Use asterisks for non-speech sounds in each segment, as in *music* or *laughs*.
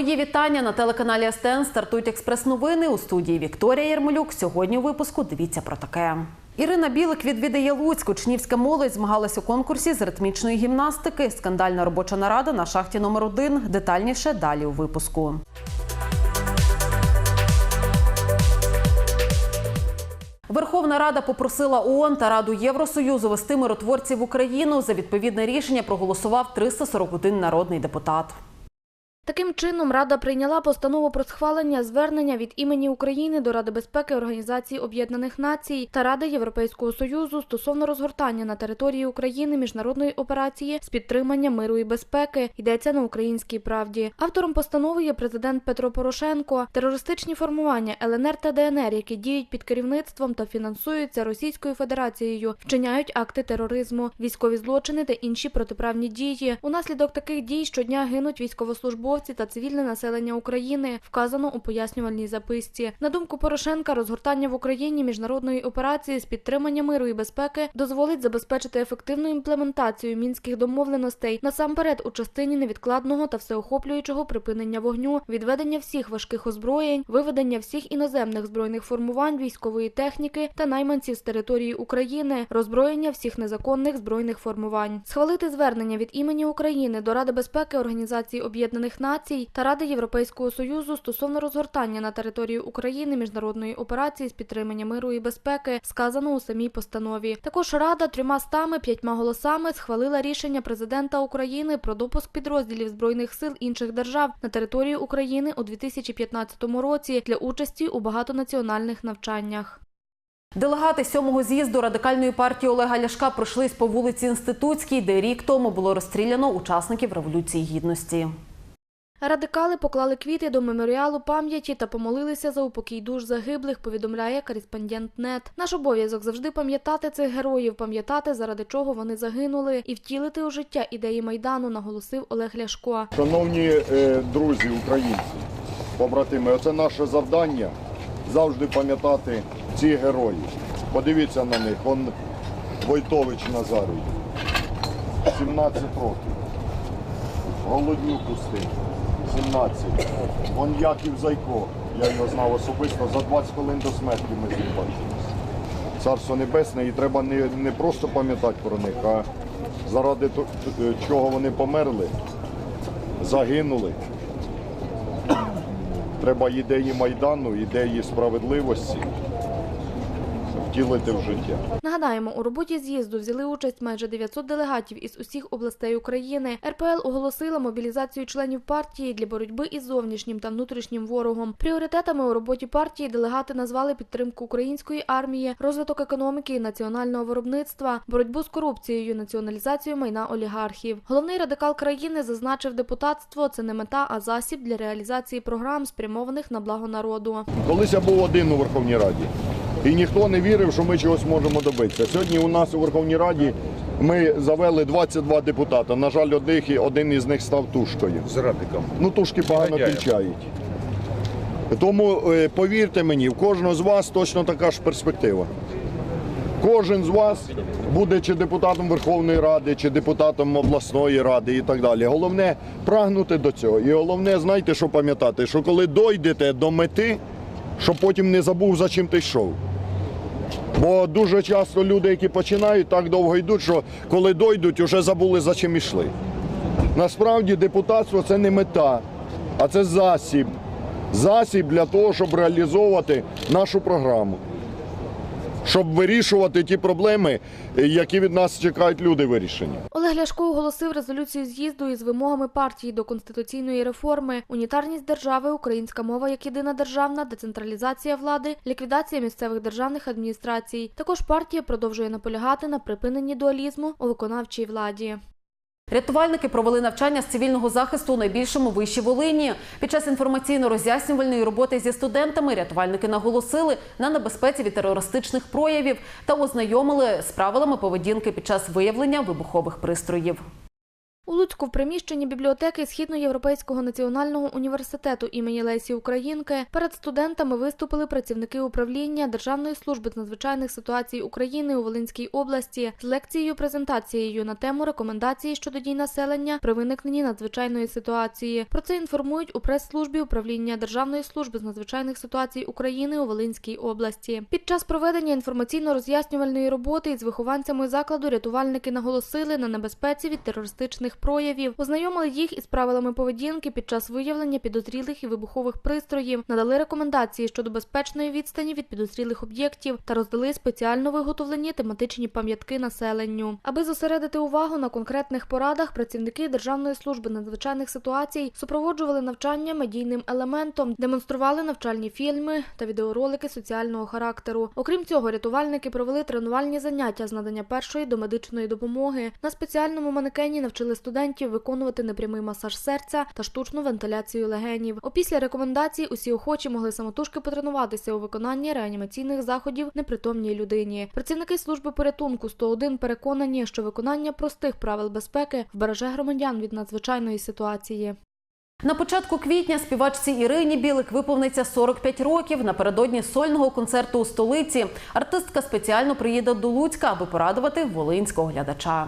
Мої вітання на телеканалі СТН стартують експрес-новини у студії Вікторія Єрмолюк. Сьогодні у випуску дивіться про таке. Ірина Білик відвідає Луцьк. Учнівська молодь змагалась у конкурсі з ритмічної гімнастики. Скандальна робоча нарада на шахті номер 1 Детальніше далі у випуску. Верховна Рада попросила ООН та Раду Євросоюзу вести миротворців в Україну. За відповідне рішення проголосував 341 народний депутат. Таким чином, Рада прийняла постанову про схвалення звернення від імені України до Ради безпеки Організації Об'єднаних Націй та Ради Європейського Союзу стосовно розгортання на території України міжнародної операції з підтримання миру і безпеки. Йдеться на українській правді. Автором постанови є президент Петро Порошенко. Терористичні формування ЛНР та ДНР, які діють під керівництвом та фінансуються Російською Федерацією, вчиняють акти тероризму, військові злочини та інші протиправні дії. Унаслідок таких дій щодня гинуть військовослужбовці та цивільне населення України, вказано у пояснювальній записці. На думку Порошенка, розгортання в Україні міжнародної операції з підтримання миру і безпеки дозволить забезпечити ефективну імплементацію мінських домовленостей насамперед у частині невідкладного та всеохоплюючого припинення вогню, відведення всіх важких озброєнь, виведення всіх іноземних збройних формувань військової техніки та найманців з території України, роззброєння всіх незаконних збройних формувань, схвалити звернення від імені України до Ради безпеки Організації Об'єднаних Націй та Ради Європейського Союзу стосовно розгортання на території України міжнародної операції з підтримання миру і безпеки, сказано у самій постанові. Також Рада трьома стами п'ятьма голосами схвалила рішення президента України про допуск підрозділів збройних сил інших держав на територію України у 2015 році для участі у багатонаціональних навчаннях. Делегати сьомого з'їзду радикальної партії Олега Ляшка пройшлись по вулиці Інститутській, де рік тому було розстріляно учасників революції гідності. Радикали поклали квіти до меморіалу пам'яті та помолилися за упокій душ загиблих, повідомляє кореспондент НЕТ. Наш обов'язок завжди пам'ятати цих героїв, пам'ятати, заради чого вони загинули, і втілити у життя ідеї майдану, наголосив Олег Ляшко. Шановні е, друзі, українці, побратими, оце наше завдання завжди пам'ятати цих героїв. Подивіться на них, он Войтович Назарій, 17 років. Голоднюк Устин, 17. Вон Яків Зайко, я його знав особисто, за 20 хвилин до смерті ми з ним бачилися. Царство Небесне, і треба не, не просто пам'ятати про них, а заради т- чого вони померли, загинули. Треба ідеї Майдану, ідеї справедливості втілити в життя. Нагадаємо, у роботі з'їзду взяли участь майже 900 делегатів із усіх областей України. РПЛ оголосила мобілізацію членів партії для боротьби із зовнішнім та внутрішнім ворогом. Пріоритетами у роботі партії делегати назвали підтримку української армії, розвиток економіки і національного виробництва, боротьбу з корупцією, націоналізацію майна олігархів. Головний радикал країни зазначив, депутатство це не мета, а засіб для реалізації програм, спрямованих на благо народу. Колись я був один у Верховній Раді, і ніхто не вірив, що ми чогось можемо добитися. Сьогодні у нас у Верховній Раді ми завели 22 депутата. На жаль, одних, один із них став тушкою. зрадником. Ну, тушки погано кінчають. Тому е, повірте мені, в кожного з вас точно така ж перспектива. Кожен з вас буде чи депутатом Верховної Ради, чи депутатом обласної ради і так далі. Головне прагнути до цього. І головне, знаєте, що пам'ятати, що коли дойдете до мети, щоб потім не забув, за чим ти йшов. Бо дуже часто люди, які починають, так довго йдуть, що коли дойдуть, вже забули, за чим йшли. Насправді депутатство це не мета, а це засіб. Засіб для того, щоб реалізовувати нашу програму. Щоб вирішувати ті проблеми, які від нас чекають люди вирішення. Олег Ляшко оголосив резолюцію з'їзду із вимогами партії до конституційної реформи, унітарність держави, українська мова як єдина державна, децентралізація влади, ліквідація місцевих державних адміністрацій. Також партія продовжує наполягати на припиненні дуалізму у виконавчій владі. Рятувальники провели навчання з цивільного захисту у найбільшому виші Волині. Під час інформаційно-роз'яснювальної роботи зі студентами рятувальники наголосили на небезпеці від терористичних проявів та ознайомили з правилами поведінки під час виявлення вибухових пристроїв. У Луцьку в приміщенні бібліотеки Східноєвропейського національного університету імені Лесі Українки перед студентами виступили працівники управління Державної служби з надзвичайних ситуацій України у Волинській області з лекцією презентацією на тему рекомендації щодо дій населення при виникненні надзвичайної ситуації. Про це інформують у прес-службі управління Державної служби з надзвичайних ситуацій України у Волинській області. Під час проведення інформаційно-роз'яснювальної роботи із вихованцями закладу рятувальники наголосили на небезпеці від терористичних проявів, ознайомили їх із правилами поведінки під час виявлення підозрілих і вибухових пристроїв, надали рекомендації щодо безпечної відстані від підозрілих об'єктів та роздали спеціально виготовлені тематичні пам'ятки населенню. Аби зосередити увагу на конкретних порадах, працівники Державної служби надзвичайних ситуацій супроводжували навчання медійним елементом, демонстрували навчальні фільми та відеоролики соціального характеру. Окрім цього, рятувальники провели тренувальні заняття з надання першої домедичної допомоги. На спеціальному манекені навчили студентів виконувати непрямий масаж серця та штучну вентиляцію легенів. Опісля рекомендацій усі охочі могли самотужки потренуватися у виконанні реанімаційних заходів непритомній людині. Працівники служби порятунку 101 переконані, що виконання простих правил безпеки вбереже громадян від надзвичайної ситуації. На початку квітня співачці Ірині Білик виповниться 45 років. Напередодні сольного концерту у столиці артистка спеціально приїде до Луцька, аби порадувати волинського глядача.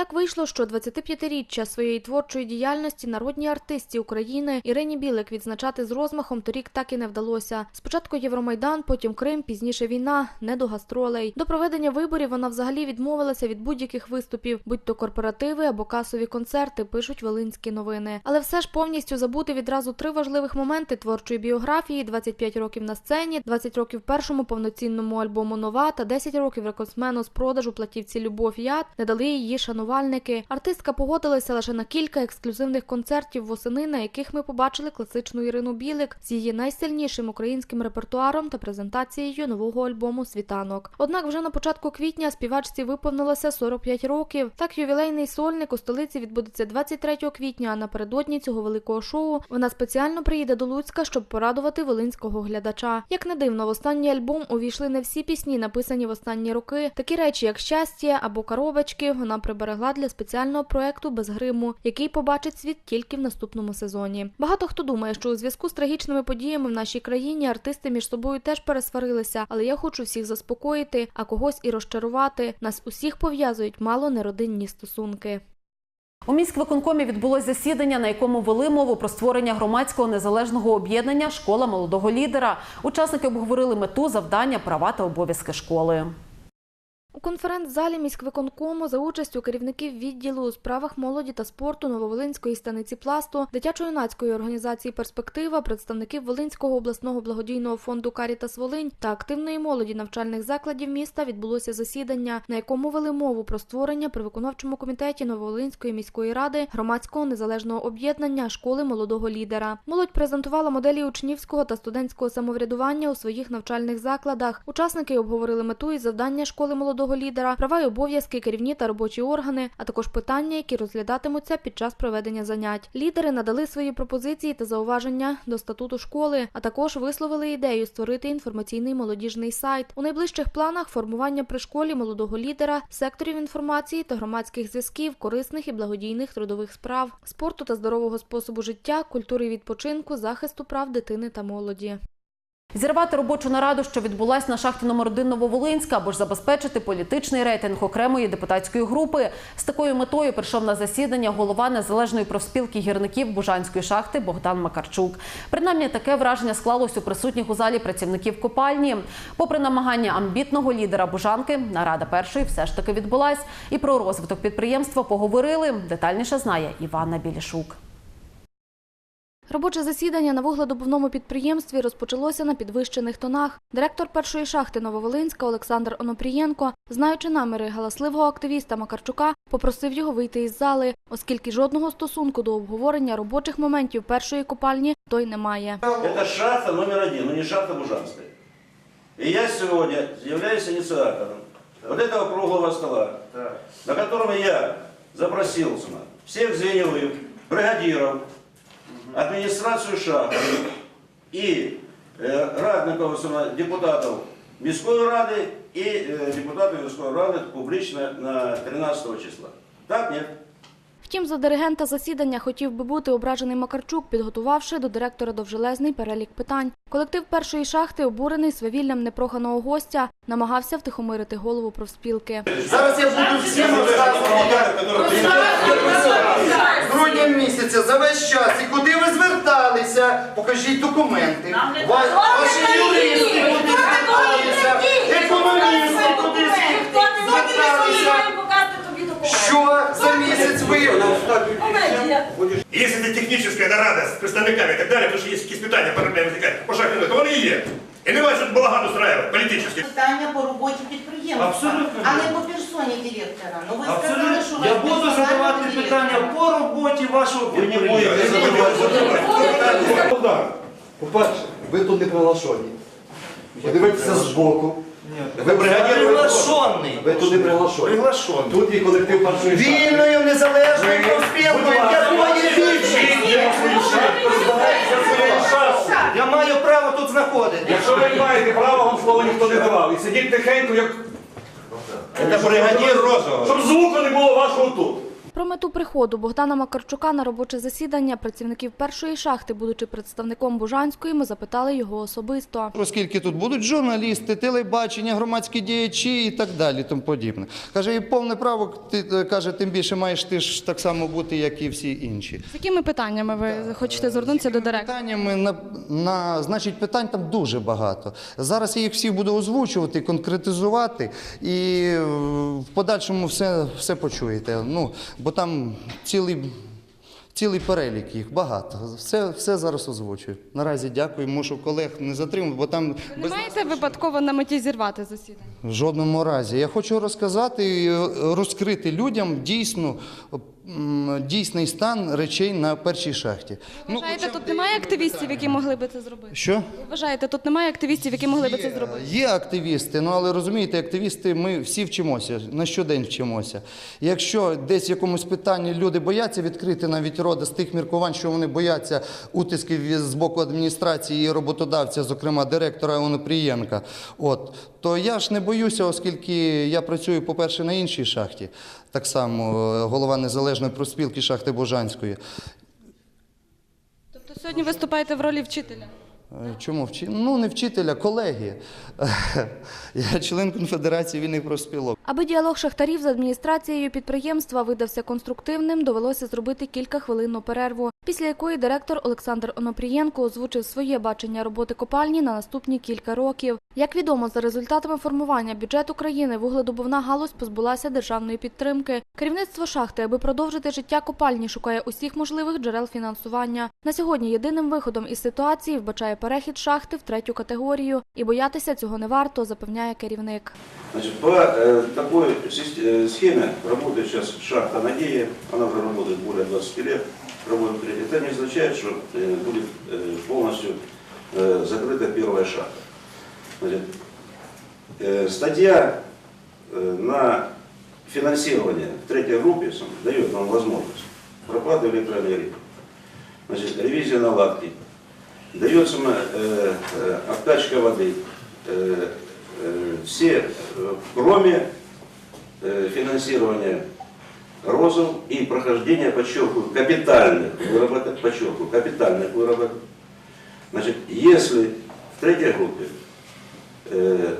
Так вийшло, що 25-річчя своєї творчої діяльності народній артисті України Ірині Білик відзначати з розмахом торік так і не вдалося. Спочатку Євромайдан, потім Крим, пізніше війна, не до гастролей. До проведення виборів вона взагалі відмовилася від будь-яких виступів, будь то корпоративи або касові концерти, пишуть волинські новини. Але все ж повністю забути відразу три важливих моменти творчої біографії: 25 років на сцені, 20 років першому повноцінному альбому Нова та 10 років рекордсмену з продажу платівці Любов Яд не дали її шанувальники. Артистка погодилася лише на кілька ексклюзивних концертів восени, на яких ми побачили класичну Ірину Білик з її найсильнішим українським репертуаром та презентацією нового альбому Світанок. Однак вже на початку квітня співачці виповнилося 45 років. Так ювілейний сольник у столиці відбудеться 23 квітня. А напередодні цього великого шоу вона спеціально приїде до Луцька, щоб порадувати волинського глядача. Як не дивно, в останній альбом увійшли не всі пісні, написані в останні роки. Такі речі, як щастя або коробочки, вона приберегла для спеціального проекту без гриму, який побачить світ тільки в наступному сезоні. Багато хто думає, що у зв'язку з трагічними подіями в нашій країні артисти між собою теж пересварилися, але я хочу всіх заспокоїти, а когось і розчарувати. Нас усіх пов'язують мало неродинні стосунки. У міськвиконкомі відбулось засідання, на якому вели мову про створення громадського незалежного об'єднання Школа молодого лідера. Учасники обговорили мету, завдання, права та обов'язки школи. У конференц-залі міськвиконкому за участю керівників відділу у справах молоді та спорту Нововолинської станиці пласту, дитячо-юнацької організації Перспектива, представників Волинського обласного благодійного фонду Карітас Волинь та активної молоді навчальних закладів міста відбулося засідання, на якому вели мову про створення при виконавчому комітеті Нововолинської міської ради громадського незалежного об'єднання школи молодого лідера. Молодь презентувала моделі учнівського та студентського самоврядування у своїх навчальних закладах. Учасники обговорили мету і завдання школи молодого лідера, права й обов'язки, керівні та робочі органи, а також питання, які розглядатимуться під час проведення занять. Лідери надали свої пропозиції та зауваження до статуту школи, а також висловили ідею створити інформаційний молодіжний сайт. У найближчих планах формування при школі молодого лідера, секторів інформації та громадських зв'язків, корисних і благодійних трудових справ, спорту та здорового способу життя, культури відпочинку, захисту прав дитини та молоді. Зірвати робочу нараду, що відбулась на шахті номер 1 Нововолинська, або ж забезпечити політичний рейтинг окремої депутатської групи. З такою метою прийшов на засідання голова незалежної профспілки гірників Бужанської шахти Богдан Макарчук. Принаймні таке враження склалось у присутніх у залі працівників копальні. Попри намагання амбітного лідера Бужанки, нарада першої все ж таки відбулась. І про розвиток підприємства поговорили. Детальніше знає Іванна Білішук. Робоче засідання на вугледобувному підприємстві розпочалося на підвищених тонах. Директор першої шахти Нововолинська Олександр Онопрієнко, знаючи наміри галасливого активіста Макарчука, попросив його вийти із зали, оскільки жодного стосунку до обговорення робочих моментів першої копальні той не має. Это шахта номер один, но не шахта Бужанская. И я сегодня являюсь инициатором вот этого круглого стола, на котором я запросил собственно, всех звеньевых, бригадиров, администрацию шахты и э, радников, собственно, депутатов Міської ради и э, депутатов Міської ради публично на 13 числа. Так, нет? Втім, за диригента засідання хотів би бути ображений Макарчук, підготувавши до директора довжелезний перелік питань. Колектив першої шахти, обурений свавіллям непроханого гостя, намагався втихомирити голову профспілки. Зараз я буду всім грудня місяця за весь час. І куди ви зверталися, покажіть документи. Ва- Ваші юристи куди зверталися, економісти куди зверталися. Що за місяць Если это техническая нарада с представниками и так далее, потому что есть якісь питання, проблеми виникають, по шахтам, то вони і є. І не що балаган устраивати, політичний. Питання по роботі підприємства, Абсолютно а не по персоні директора. Ну ви сказали, що ви Я буду задавати питання по роботі вашого Вы підприємства. Богдан, По-перше, ви тут не приглашені. Подивитися збоку. Ви приглашений. Ви туди не приглашені. Приглашений. Тут є колектив першої шахти. вільною незалежною профспілкою, якої більшість? Я маю право тут знаходитися. якщо ви маєте право, вам слово ніхто не давав. І сидіть тихенько, як... Це бригадір розового. Щоб звуку не було вашого тут. Про мету приходу Богдана Макарчука на робоче засідання працівників першої шахти, будучи представником Бужанської, ми запитали його особисто. Оскільки тут будуть журналісти, телебачення, громадські діячі і так далі, тому подібне. Каже, і повне право, ти е, каже, тим більше маєш ти ж так само бути, як і всі інші. З якими питаннями ви хочете звернутися до директора? Питаннями на, на значить, питань там дуже багато. Зараз я їх всіх буду озвучувати, конкретизувати, і в подальшому все, все почуєте. Ну, бо там цілий. Цілий перелік їх багато. Все, все зараз озвучую. Наразі дякую. Мушу колег не затримувати, бо там Ви не маєте випадково на меті зірвати засідання? в жодному разі. Я хочу розказати і е, розкрити людям дійсно дійсний стан речей на першій шахті. Ну, Вважаєте, тут немає активістів, які могли би це зробити? що? Ви вважаєте, тут немає активістів, які могли би це зробити? Є активісти, ну але розумієте, активісти, ми всі вчимося, на щодень вчимося. Якщо десь в якомусь питанні люди бояться відкрити навіть рода з тих міркувань, що вони бояться утисків з боку адміністрації і роботодавця, зокрема директора Онопрієнка, от, то я ж не боюся, оскільки я працюю, по-перше, на іншій шахті, так само е, голова незалежної профспілки шахти Божанської. Тобто сьогодні виступаєте в ролі вчителя? Е, Чому вчи? Ну, не вчителя, колеги. *laughs* Я член Конфедерації вільних профспілок. Аби діалог шахтарів з адміністрацією підприємства видався конструктивним, довелося зробити кількахвилинну перерву, після якої директор Олександр Онопрієнко озвучив своє бачення роботи копальні на наступні кілька років. Як відомо, за результатами формування бюджету країни вугледобувна галузь позбулася державної підтримки. Керівництво шахти, аби продовжити життя копальні, шукає усіх можливих джерел фінансування. На сьогодні єдиним виходом із ситуації вбачає перехід шахти в третю категорію, і боятися цього не варто, запевняє керівник. Значит, по э, такой систе- э, схеме работает сейчас шахта «Надея». Она уже работает более 20 лет. Работает кредит. Это не означает, что э, будет э, полностью э, закрыта первая шахта. Значит, э, статья э, на финансирование в третьей группе сам, дает нам возможность проплаты электроэнергии, значит, ревизия наладки, дается э, э, откачка воды, э, э, все, э, кроме э, финансирования розов и прохождения, подчеркиваю, капитальных выработок, подчеркиваю, капитальных выработок. Значит, если в третьей группе э,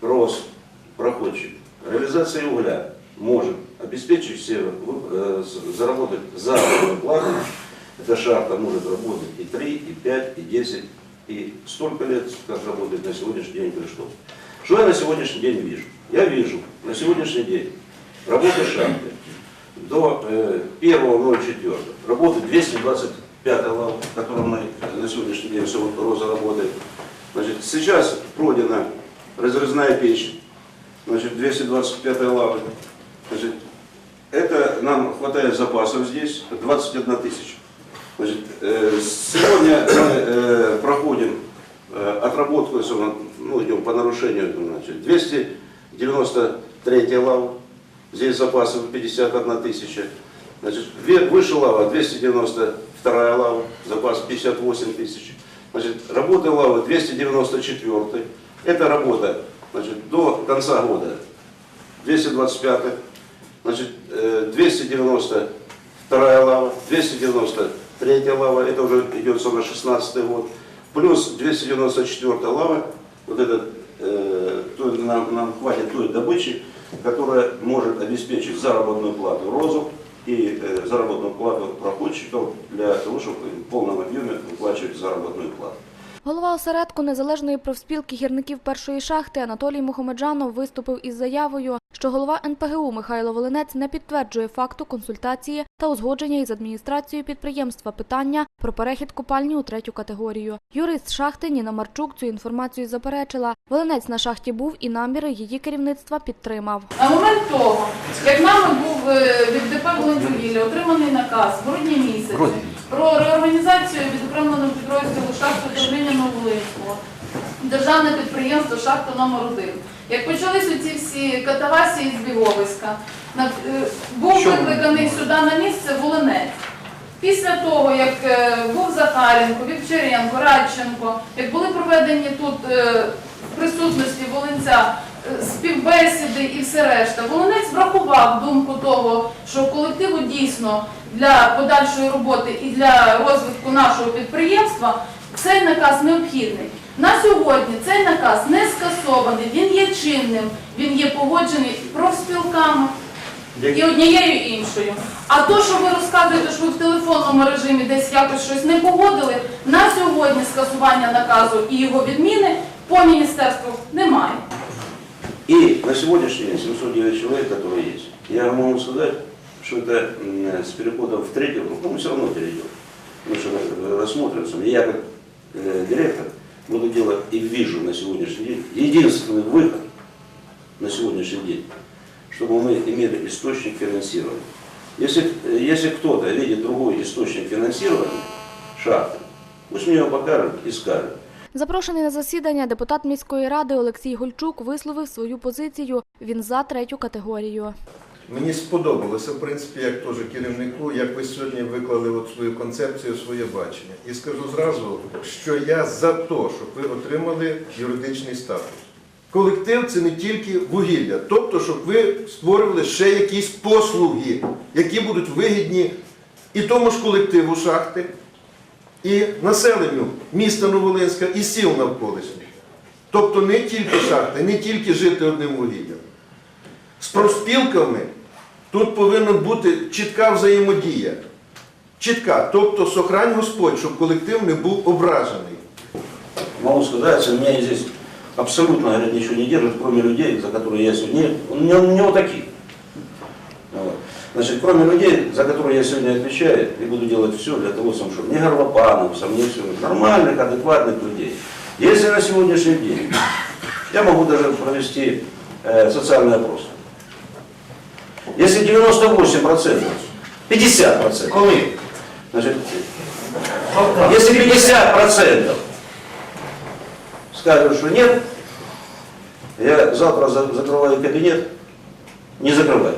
РОС, проходчик, реализация угля может обеспечить все, э, заработать заработную плату, эта шахта может работать и 3, и 5, и 10, и столько лет, как работает на сегодняшний день Криштоф. Что я на сегодняшний день вижу? Я вижу на сегодняшний день работы шахты до э, 1.04 работает 225 лав, в котором мы на сегодняшний день все Роза работает. Значит, сейчас пройдена разрезная печь, значит, 225 лавы. Значит, это нам хватает запасов здесь 21 тысяча. Значит, э, сегодня мы э, проходим э, отработку, если мы, ну, идем по нарушению, значит, 293 лава, здесь запасов 51 тысяча. Значит, выше лава 292 лава, запас 58 тысяч. Значит, работа лавы 294. Это работа значит, до конца года 225. Значит, э, э, 292 лава, 293 лава, это уже идет на 16 год, плюс 294 лава, вот это э, той- нам, нам хватит той добычи, которая может обеспечить заработную плату РОЗу и э, заработную плату проходчиков для того, чтобы в полном объеме выплачивать заработную плату. Голова осередку незалежної профспілки гірників першої шахти Анатолій Мухомеджанов виступив із заявою, що голова НПГУ Михайло Волинець не підтверджує факту консультації та узгодження із адміністрацією підприємства питання про перехід копальні у третю категорію. Юрист шахти Ніна Марчук цю інформацію заперечила. Волинець на шахті був і наміри її керівництва підтримав. На момент того, як нами був е, від ДП «Волиньвугілля» отриманий наказ в грудні місяці про реорганізацію відокремленого підрозділу шахти управління Новолинського, державне підприємство шахта номер 1 Як почались ці всі катавасії з Біговиська, е, був викликаний сюди на місце Волинець. Після того, як е, був Захаренко, Вівчаренко, Радченко, як були проведені тут е, в присутності Волинця співбесіди і все решта, Волинець врахував думку того, що колективу дійсно для подальшої роботи і для розвитку нашого підприємства цей наказ необхідний. На сьогодні цей наказ не скасований, він є чинним, він є погоджений профспілками, і однією і іншою. А то, що ви розказуєте, що ви в телефонному режимі десь якось щось не погодили, на сьогодні скасування наказу і його відміни по міністерству немає. И на сегодняшний день 709 человек, которые есть, я могу сказать, что это м, с переходом в третью группу, мы все равно перейдем. Потому что э, рассмотрится. И я как э, директор буду делать и вижу на сегодняшний день единственный выход на сегодняшний день, чтобы мы имели источник финансирования. Если, э, если кто-то видит другой источник финансирования, шахты, пусть мне его покажут и скажут. Запрошений на засідання депутат міської ради Олексій Гольчук висловив свою позицію. Він за третю категорію. Мені сподобалося, в принципі, як теж керівнику, як ви сьогодні виклали от свою концепцію, своє бачення. І скажу зразу, що я за те, щоб ви отримали юридичний статус. Колектив це не тільки вугілля, тобто, щоб ви створювали ще якісь послуги, які будуть вигідні і тому ж колективу шахти, і населенню міста Новолинська і сіл навколишніх. Тобто не тільки шахти, не тільки жити одним вугіллям. З профспілками тут повинна бути чітка взаємодія. Чітка, тобто сохрань Господь, щоб колектив не був ображений. Могу сказать, что меня здесь абсолютно говорят, ничего не держит, кроме людей, за которые я сегодня... Нет, он не, он не вот таких. Вот. Значит, кроме людей, за которые я сегодня отвечаю, и буду делать все для того, чтобы не горлопанов, не все, нормальных, адекватных людей. Если на сегодняшний день, я могу даже провести э, социальный опрос. Если 98%, 50%, Коли? значит, если 50% скажут, что нет, я завтра за- закрываю кабинет, не закрываю.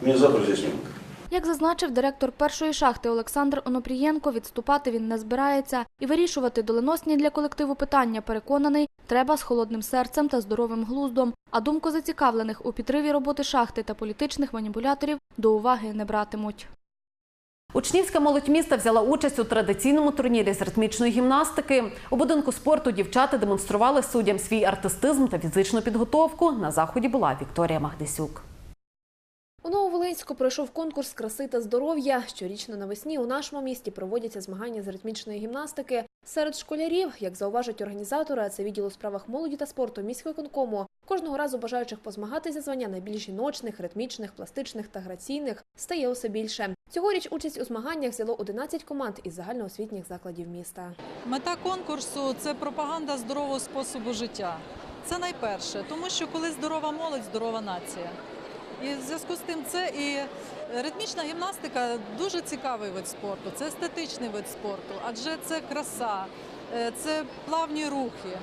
Мне завтра здесь не будет. Як зазначив директор першої шахти Олександр Онопрієнко, відступати він не збирається і вирішувати доленосні для колективу питання, переконаний, треба з холодним серцем та здоровим глуздом, а думку зацікавлених у підриві роботи шахти та політичних маніпуляторів до уваги не братимуть. Учнівська молодь міста взяла участь у традиційному турнірі з ритмічної гімнастики. У будинку спорту дівчата демонстрували суддям свій артистизм та фізичну підготовку. На заході була Вікторія Магдисюк. У Нововолинську пройшов конкурс краси та здоров'я. Щорічно навесні у нашому місті проводяться змагання з ритмічної гімнастики. Серед школярів, як зауважують організатори, а це відділ у справах молоді та спорту міськвиконкому, кожного разу бажаючих позмагатися звання найбільш жіночних, ритмічних, пластичних та граційних стає усе більше. Цьогоріч участь у змаганнях взяло 11 команд із загальноосвітніх закладів міста. Мета конкурсу це пропаганда здорового способу життя. Це найперше, тому що коли здорова молодь, здорова нація. І в зв'язку з тим це і ритмічна гімнастика дуже цікавий вид спорту, це естетичний вид спорту, адже це краса, е, це плавні рухи,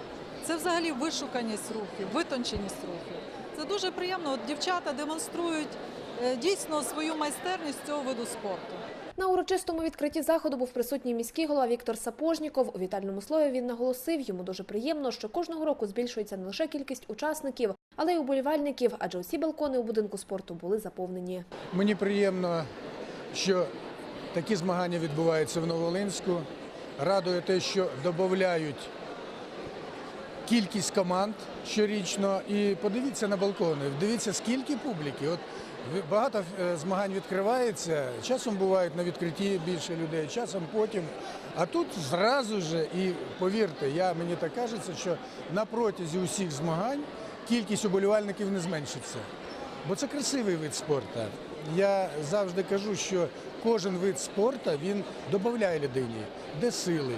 це взагалі вишуканість рухів, витонченість рухів. Це дуже приємно. От дівчата демонструють е, дійсно свою майстерність цього виду спорту. На урочистому відкритті заходу був присутній міський голова Віктор Сапожніков. У вітальному слові він наголосив, йому дуже приємно, що кожного року збільшується не лише кількість учасників, але й уболівальників, адже усі балкони у будинку спорту були заповнені. Мені приємно, що такі змагання відбуваються в Новолинську. Радує те, що додають кількість команд щорічно. І подивіться на балкони, дивіться, скільки публіки. От багато е, змагань відкривається, часом бувають на відкритті більше людей, часом потім. А тут зразу же, і повірте, я, мені так кажеться, що на протязі усіх змагань кількість уболівальників не зменшиться. Бо це красивий вид спорту. Я завжди кажу, що кожен вид спорту він додає людині, де сили,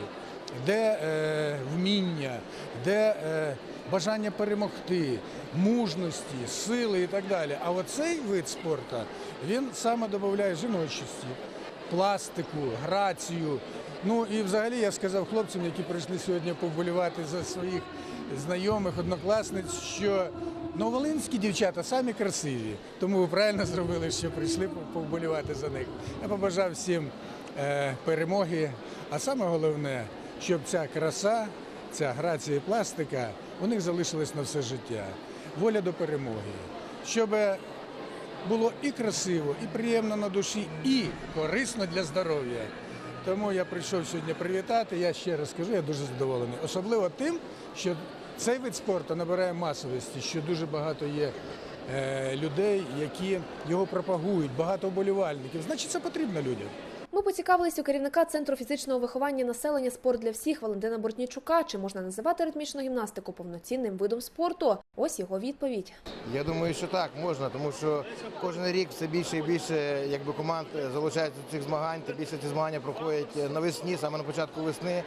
де е, вміння, де е, бажання перемогти, мужності, сили і так далі. А оцей вид спорту він саме додає жіночості, пластику, грацію. Ну і взагалі я сказав хлопцям, які прийшли сьогодні повболівати за своїх знайомих, однокласниць, що новолинські дівчата самі красиві. Тому ви правильно зробили, що прийшли повболівати за них. Я побажав всім е, перемоги. А саме головне, щоб ця краса, ця грація і пластика у них залишилась на все життя. Воля до перемоги. Щоб було і красиво, і приємно на душі, і корисно для здоров'я. Тому я прийшов сьогодні привітати. Я ще раз скажу, я дуже задоволений. Особливо тим, що цей вид спорту набирає масовості, що дуже багато є е, людей, які його пропагують, багато вболівальників. Значить, це потрібно людям. Ми поцікавились у керівника Центру фізичного виховання населення «Спорт для всіх» Валентина Бортнічука, чи можна називати ритмічну гімнастику повноцінним видом спорту. Ось його відповідь. Я думаю, що так можна, тому що кожен рік все більше і більше якби команд залучаються до цих змагань. Та більше ці змагання проходять навесні, саме на початку весни.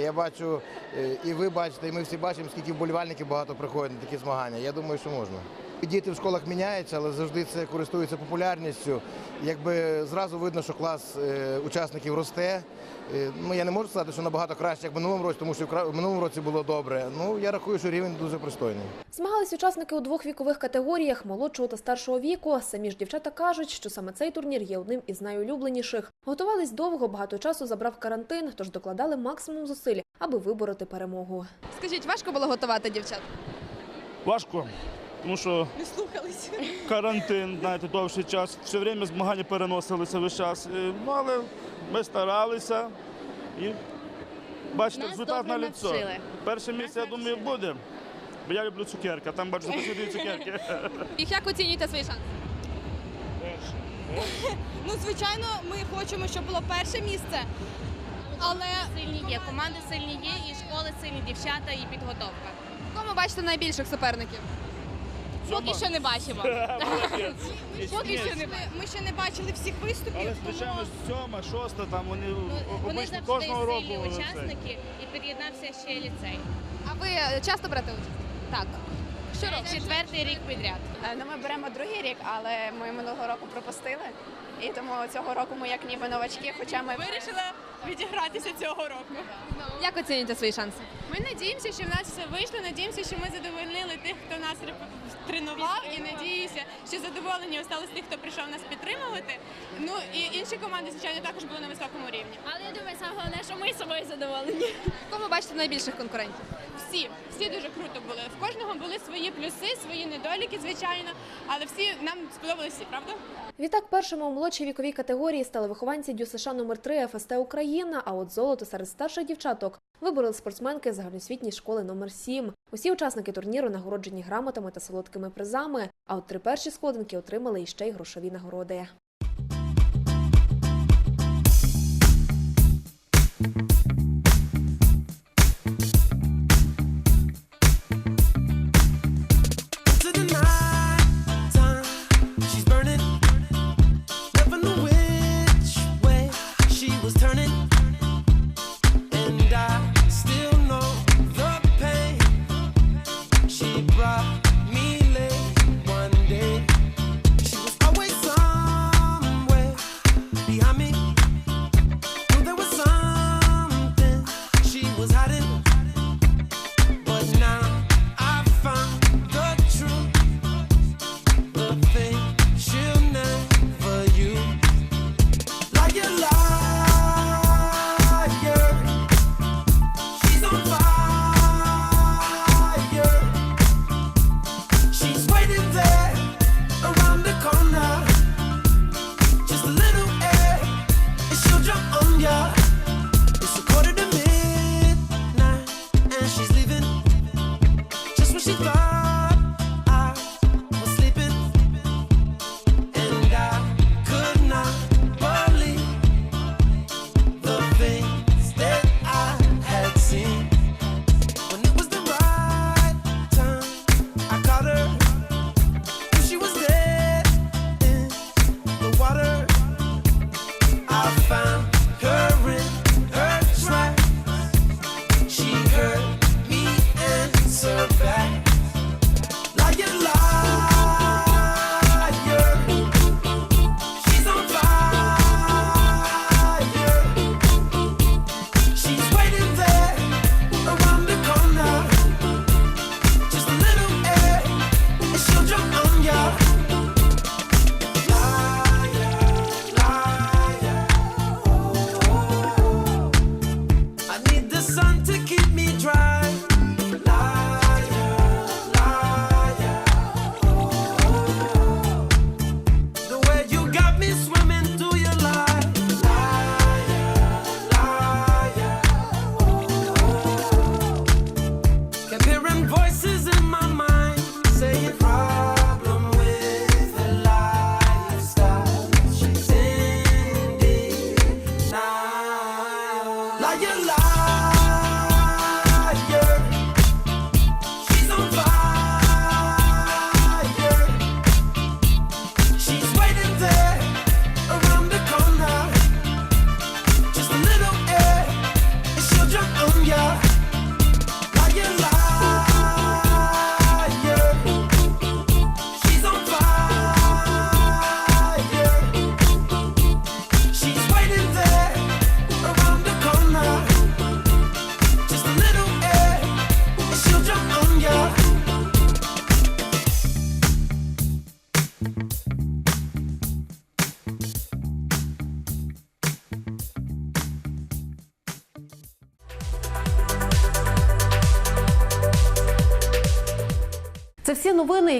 Я бачу, е, і ви бачите, і ми всі бачимо, скільки вболівальників багато приходять на такі змагання. Я думаю, що можна. Діти в школах міняються, але завжди це користується популярністю. Якби зразу видно, що клас е, учасників росте. Е, Ну я не можу сказати, що набагато краще, як в минулому році, тому що в минулому році було добре. Ну я рахую, що рівень дуже пристойний. Змагались учасники у двох вікових категоріях молодшого та старшого віку. Самі ж дівчата кажуть, що саме цей турнір є одним із найулюбленіших. Готувались довго, багато часу забрав карантин, тож докладали максимум зусиль, аби вибороти перемогу. Скажіть, важко було готувати дівчат? Важко, тому що Не слухались. карантин, знаєте, довший час. Все время змагання переносилися весь час. Е, Ну, але ми старалися і бачите, Нас результат на ліцо. навчили. Перше місце, я думаю, буде. Бо я люблю цукерки, а там бачу запасні цукерки. *laughs* Їх як оцінюєте свої шанси? *laughs* Ну, звичайно, ми хочемо, щоб було перше місце. Але Сильні є, команди сильні є, і школи сильні, дівчата, і підготовка. кому бачите найбільших суперників? Поки що не бачимо. *laughs* Поки що не ми ще не бачили всіх виступів. Але звичайно, сьома, шоста, там вони Вони обично завжди кожного року. сильні учасники, і під'єднався ще ліцей. А ви часто берете участь? Так. Що робите? Четвертий рік підряд. Ну, ми беремо другий рік, але ми минулого року пропустили. І тому цього року ми як ніби новачки, хоча ми вирішили відігратися цього року. Як оцінюєте свої шанси? Ми надіємося, що в нас все вийшло. Надіємося, що ми задовольнили тих, хто нас raw energy надіюся, що задоволені осталось тих, хто прийшов нас підтримувати. Ну і інші команди, звичайно, також були на високому рівні. Але я думаю, саме головне, що ми собою задоволені. Кому бачите найбільших конкурентів? Всі, всі дуже круто були. В кожного були свої плюси, свої недоліки, звичайно, але всі нам сподобалися всі, правда? Відтак, першими у молодшій віковій категорії стали вихованці ДЮСШ номер 3 ФСТ Україна. А от золото серед старших дівчаток вибороли спортсменки загальноосвітньої школи номер 7 Усі учасники турніру нагороджені грамотами та солодкими призами. А от три перші сходинки отримали іще й грошові нагороди. to the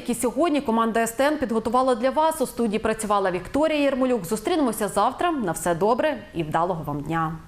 які сьогодні команда СТН підготувала для вас. У студії працювала Вікторія Єрмолюк. Зустрінемося завтра. На все добре і вдалого вам дня.